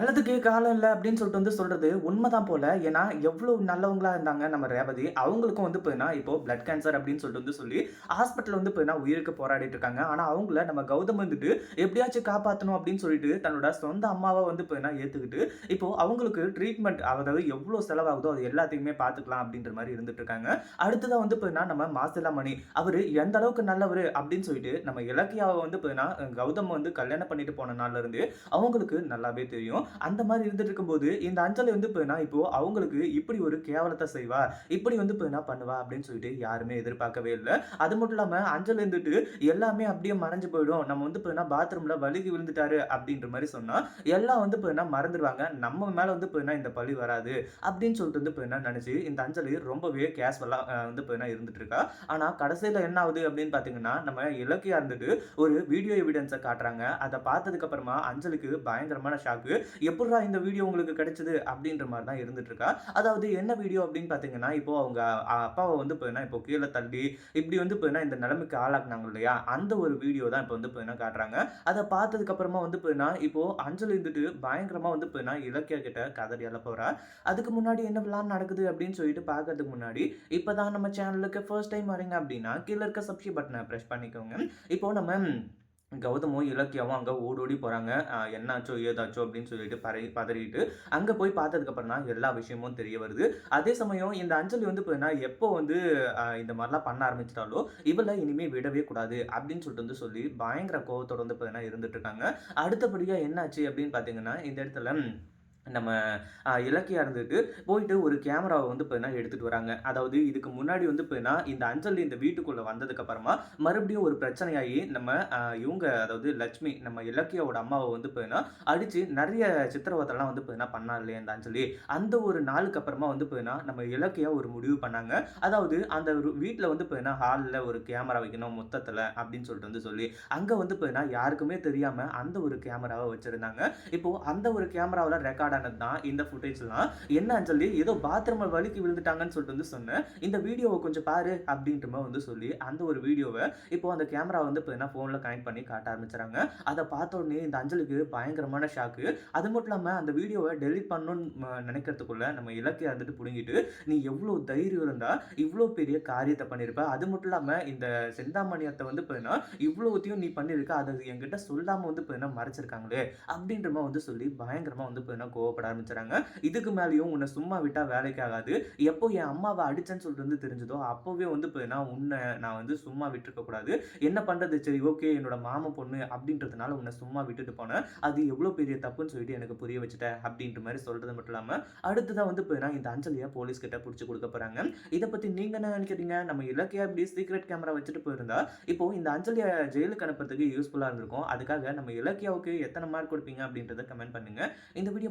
நல்லதுக்கு காலம் இல்லை அப்படின்னு சொல்லிட்டு வந்து சொல்கிறது உண்மைதான் போல. ஏன்னா, எவ்வளோ நல்லவங்களாக இருந்தாங்க நம்ம ரேவதி. அவங்களுக்கும் வந்து போயினா இப்போ பிளட் கேன்சர் அப்படின்னு சொல்லிட்டு வந்து சொல்லி, ஹாஸ்பிட்டலில் வந்து போயினா உயிருக்கு போராடிட்டு இருக்காங்க. ஆனால் அவங்கள நம்ம கௌதம் வந்துட்டு எப்படியாச்சும் காப்பாற்றணும் அப்படின்னு சொல்லிட்டு, தன்னோட சொந்த அம்மாவை வந்து போயினா ஏற்றுக்கிட்டு இப்போ அவங்களுக்கு ட்ரீட்மெண்ட் அதாவது எவ்வளோ செலவாகுதோ, அது எல்லாத்தையுமே பார்த்துக்கலாம் அப்படின்ற மாதிரி இருந்துட்டு இருக்காங்க. அடுத்ததா வந்து போயினா நம்ம மாசிலா மணி. அவர் எந்த அளவுக்கு நல்லவர் அப்படின்னு சொல்லிட்டு, நம்ம இலக்கியாவை வந்து போயினா கௌதம் வந்து கல்யாணம் பண்ணிட்டு போன நாள்லேருந்து அவங்களுக்கு நல்லாவே தெரியும். அந்த மாதிரி இருந்துட்டு இருக்கும்போது, இந்த அஞ்சலி வந்து பார்த்தீங்கன்னா, இப்போ அவங்களுக்கு இப்படி ஒரு கேவலத்தை செய்வா, இப்படி வந்து பார்த்தீங்கன்னா பண்ணுவா அப்படின்னு சொல்லிட்டு யாருமே எதிர்பார்க்கவே இல்லை அது மட்டும் இல்லாம அஞ்சல் இருந்துட்டு எல்லாமே அப்படியே மறைஞ்சு போயிடும். நம்ம வந்து பார்த்தீங்கன்னா, பாத்ரூம்ல வழுக்கி விழுந்துட்டாரு அப்படின்ற மாதிரி சொன்னா, எல்லாம் வந்து பார்த்தீங்கன்னா மறந்துடுவாங்க நம்ம மேல வந்து பார்த்தீங்கன்னா இந்த பழி வராது அப்படின்னு சொல்லிட்டு வந்து பார்த்தீங்கன்னா நினைச்சு இந்த அஞ்சலி ரொம்பவே கேஷுவலா வந்து இப்போ இருந்துட்டு இருக்கா. ஆனா கடைசியில என்ன ஆகுது அப்படின்னு பார்த்தீங்கன்னா, நம்ம இலக்கியா இருந்துட்டு ஒரு வீடியோ எவிடன்ஸை காட்டுறாங்க. அதை பார்த்ததுக்கு அப்புறமா அஞ்சலுக்கு பயங்கரமான ஷாக்கு. எப்புட்றா இந்த வீடியோ உங்களுக்கு கிடைச்சது? அப்படின்ற மாதிரி தான் இருந்துட்டுருக்கா அதாவது என்ன வீடியோ அப்படின்னு பார்த்தீங்கன்னா, இப்போ அவங்க அப்பாவை வந்து பார்த்தீங்கன்னா, இப்போ கீழே தள்ளி, இப்படி வந்து பார்த்தீங்கன்னா இந்த நிலைமைக்கு ஆளாக்குனாங்க இல்லையா? அந்த ஒரு வீடியோ தான் இப்போ வந்து பார்த்தீங்கன்னா காட்டுறாங்க. அதை பார்த்ததுக்கு அப்புறமா வந்து பார்த்தீங்கன்னா, இப்போது அஞ்சலி இருந்துட்டு பயங்கரமாக வந்து பார்த்தீங்கன்னா, இலக்கிய கிட்ட கதறி போகிறா அதுக்கு முன்னாடி என்ன பிளான் நடக்குது அப்படின்னு சொல்லிட்டு பார்க்கறதுக்கு முன்னாடி, இப்போ தான் நம்ம சேனலுக்கு ஃபர்ஸ்ட் டைம் வரீங்க அப்படின்னா, கீழே இருக்க சப்ஸ்கிரைப் பட்டனை ப்ரெஸ் பண்ணிக்கோங்க. இப்போ நம்ம கௌதமும், இலக்கியாவும் அங்கே ஓடோடி போகிறாங்க என்னாச்சோ, ஏதாச்சோ அப்படின்னு சொல்லிட்டு பறை பதறிட்டு, அங்கே போய் பார்த்ததுக்கப்புறம் தான் எல்லா விஷயமும் தெரிய வருது. அதே சமயம் இந்த அஞ்சலி வந்து பார்த்தீங்கன்னா, எப்போ வந்து இந்த மாதிரிலாம் பண்ண ஆரம்பிச்சிட்டாலோ இவளை இனிமேல் விடவே கூடாது அப்படின்னு சொல்லிட்டு வந்து சொல்லி, பயங்கர கோவத்தோட வந்து பார்த்தீங்கன்னா இருந்துட்டு இருக்காங்க. அடுத்தபடியாக என்னாச்சு அப்படின்னு பார்த்தீங்கன்னா, இந்த இடத்துல நம்ம இலக்கியாக இருந்துட்டு, போயிட்டு ஒரு கேமராவை வந்து பார்த்தீங்கன்னா எடுத்துகிட்டு வராங்க. அதாவது இதுக்கு முன்னாடி வந்து பார்த்தீங்கன்னா, இந்த அஞ்சலி இந்த வீட்டுக்குள்ளே வந்ததுக்கப்புறமா மறுபடியும் ஒரு பிரச்சனையாகி நம்ம இவங்க அதாவது லட்சுமி, நம்ம இலக்கியாவோட அம்மாவை வந்து பார்த்தீங்கன்னா, அடித்து நிறைய சித்திரவதெல்லாம் வந்து பார்த்தீங்கன்னா பண்ணா இல்லையா இந்த அஞ்சலி. அந்த ஒரு நாளுக்கு அப்புறமா வந்து பார்த்தீங்கன்னா, நம்ம இலக்கியா ஒரு முடிவு பண்ணாங்க. அதாவது அந்த ஒரு வந்து பார்த்தீங்கன்னா, ஹாலில் ஒரு கேமரா வைக்கணும் மொத்தத்தில் அப்படின்னு சொல்லிட்டு வந்து சொல்லி, அங்கே வந்து பார்த்தீங்கன்னா, யாருக்குமே தெரியாமல் அந்த ஒரு கேமராவை வச்சுருந்தாங்க இப்போது அந்த ஒரு கேமராவில் ரெக்கார்ட் ஆனது தான் இந்த ஃபுட்டேஜ்லாம். என்ன அஞ்சலி ஏதோ பாத்ரூமில் வலிக்கு விழுந்துட்டாங்கன்னு சொல்லிட்டு வந்து சொன்னேன். இந்த வீடியோவை கொஞ்சம் பாரு அப்படின்ற மாதிரி வந்து சொல்லி, அந்த ஒரு வீடியோவை இப்போ அந்த கேமரா வந்து இப்போ என்ன ஃபோனில் கனெக்ட் பண்ணி காட்ட ஆரம்பிச்சுறாங்க. அதை பார்த்த உடனே இந்த அஞ்சலுக்கு பயங்கரமான ஷாக்கு. அது மட்டும் இல்லாமல் அந்த வீடியோவை டெலிட் பண்ணணும்னு நினைக்கிறதுக்குள்ள நம்ம இலக்கை வந்துட்டு பிடுங்கிட்டு "நீ எவ்வளோ தைரியம் இருந்தால் இவ்வளோ பெரிய காரியத்தை பண்ணியிருப்ப. அது மட்டும் இல்லாமல் இந்த செந்தாமணியத்தை வந்து பார்த்தீங்கன்னா, இவ்வளோத்தையும் நீ பண்ணியிருக்க. அதை என்கிட்ட சொல்லாமல் வந்து பார்த்தீங்கன்னா மறைச்சிருக்காங்களே!" அப்படின்ற மாதிரி வந்து சொல்லி பயங்கரமாக வந்து பார்த்தீங்கன்னா கோவப்பட ஆரம்பிச்சுறாங்க. இதுக்கு மேலேயும் உன்னை சும்மா விட்டால் வேலைக்கு ஆகாது. எப்போ என் அம்மாவை அடிச்சேன்னு சொல்லிட்டு வந்து தெரிஞ்சதோ, அப்போவே வந்து இப்போ நான் உன்னை நான் வந்து சும்மா விட்டுருக்கக்கூடாது என்ன பண்ணுறது சரி ஓகே என்னோட மாம பொண்ணு அப்படின்றதுனால உன்னை சும்மா விட்டுட்டு போனேன். அது எவ்வளோ பெரிய தப்புன்னு சொல்லிட்டு எனக்கு புரிய வச்சுட்டேன் அப்படின்ற மாதிரி சொல்கிறது மட்டும் இல்லாமல் அடுத்ததான் வந்து இப்போ இந்த அஞ்சலியை போலீஸ் கிட்ட கொடுக்க போகிறாங்க இதை பற்றி நீங்கள் என்ன நினைக்கிறீங்க நம்ம இலக்கியா இப்படி சீக்ரெட் கேமரா வச்சுட்டு போயிருந்தா, இப்போ இந்த அஞ்சலியை ஜெயிலுக்கு அனுப்புறதுக்கு யூஸ்ஃபுல்லாக இருந்திருக்கும். அதுக்காக நம்ம இலக்கியாவுக்கு எத்தனை மார்க் கொடுப்பீங்க அப்படின்றத கமெண்ட் பண்ணுங்க. இந்த வீடியோ